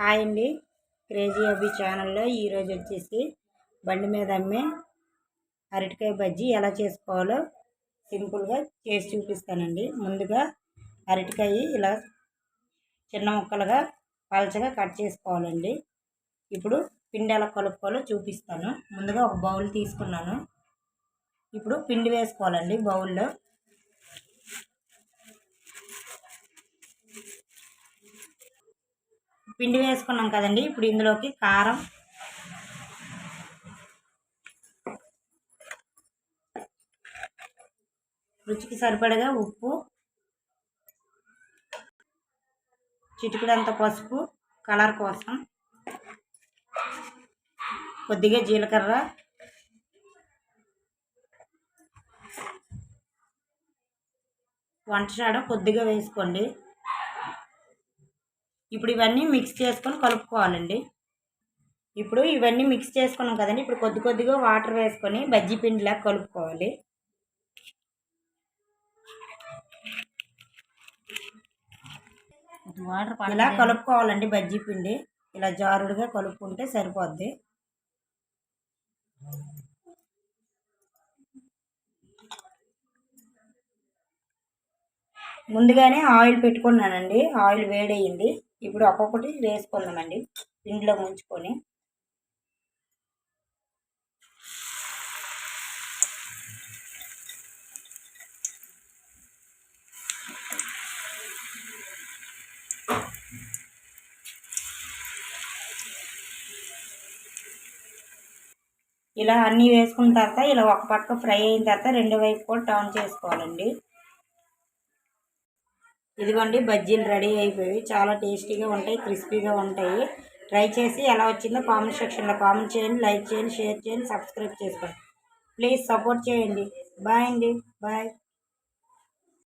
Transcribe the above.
Hi అండి. Crazy అబ్బి ఛానల్లో ఈరోజు వచ్చేసి బండి మీద అమ్మే అరటికాయ బజ్జీ ఎలా చేసుకోవాలో సింపుల్గా చేసి చూపిస్తానండి. ముందుగా అరటికాయ ఇలా చిన్న ముక్కలుగా పలచగా కట్ చేసుకోవాలండి. ఇప్పుడు పిండి ఎలా కలుపుకోవాలో చూపిస్తాను. ముందుగా ఒక బౌల్ తీసుకున్నాను. ఇప్పుడు పిండి వేసుకోవాలండి బౌల్లో. పిండి వేసుకున్నాం కదండి. ఇప్పుడు ఇందులోకి కారం. రుచికి సరిపడగా ఉప్పు. చిటికడంత పసుపు. కలర్ కోసం. కొద్దిగా జీలకర్ర. వంట షాడ కొద్దిగా వేసుకోండి. ఇప్పుడు ఇవన్నీ మిక్స్ చేసుకొని కలుపుకోవాలండి. ఇప్పుడు ఇవన్నీ మిక్స్ చేసుకున్నాం కదండి. ఇప్పుడు కొద్ది కొద్దిగా వాటర్ వేసుకొని బజ్జీ పిండిలా కలుపుకోవాలి. వాటర్ ఇలా కలుపుకోవాలండి బజ్జీ పిండి. ఇలా జారుడుగా కలుపుకుంటే సరిపోద్ది. ముందుగానే ఆయిల్ పెట్టుకున్నానండి. ఆయిల్ వేడయింది. ఇప్పుడు ఒక్కొక్కటి వేసుకుందామండి. ఇంట్లో ముంచుకొని. ఇలా అన్నీ వేసుకున్న తర్వాత ఇలా ఒక పక్క ఫ్రై అయిన తర్వాత రెండు వైపు కూడా టర్న్ చేసుకోవాలండి. ఇదిగోండి బజ్జీలు రెడీ అయిపోయి చాలా టేస్టీగా ఉంటాయి క్రిస్పీగా ఉంటాయి. ట్రై చేసి ఎలా వచ్చిందో కామెంట్ సెక్షన్లో కామెంట్ చేయండి లైక్ చేయండి షేర్ చేయండి సబ్స్క్రైబ్ చేసుకోండి. ప్లీజ్ సపోర్ట్ చేయండి. బాయ్ అండి. బాయ్.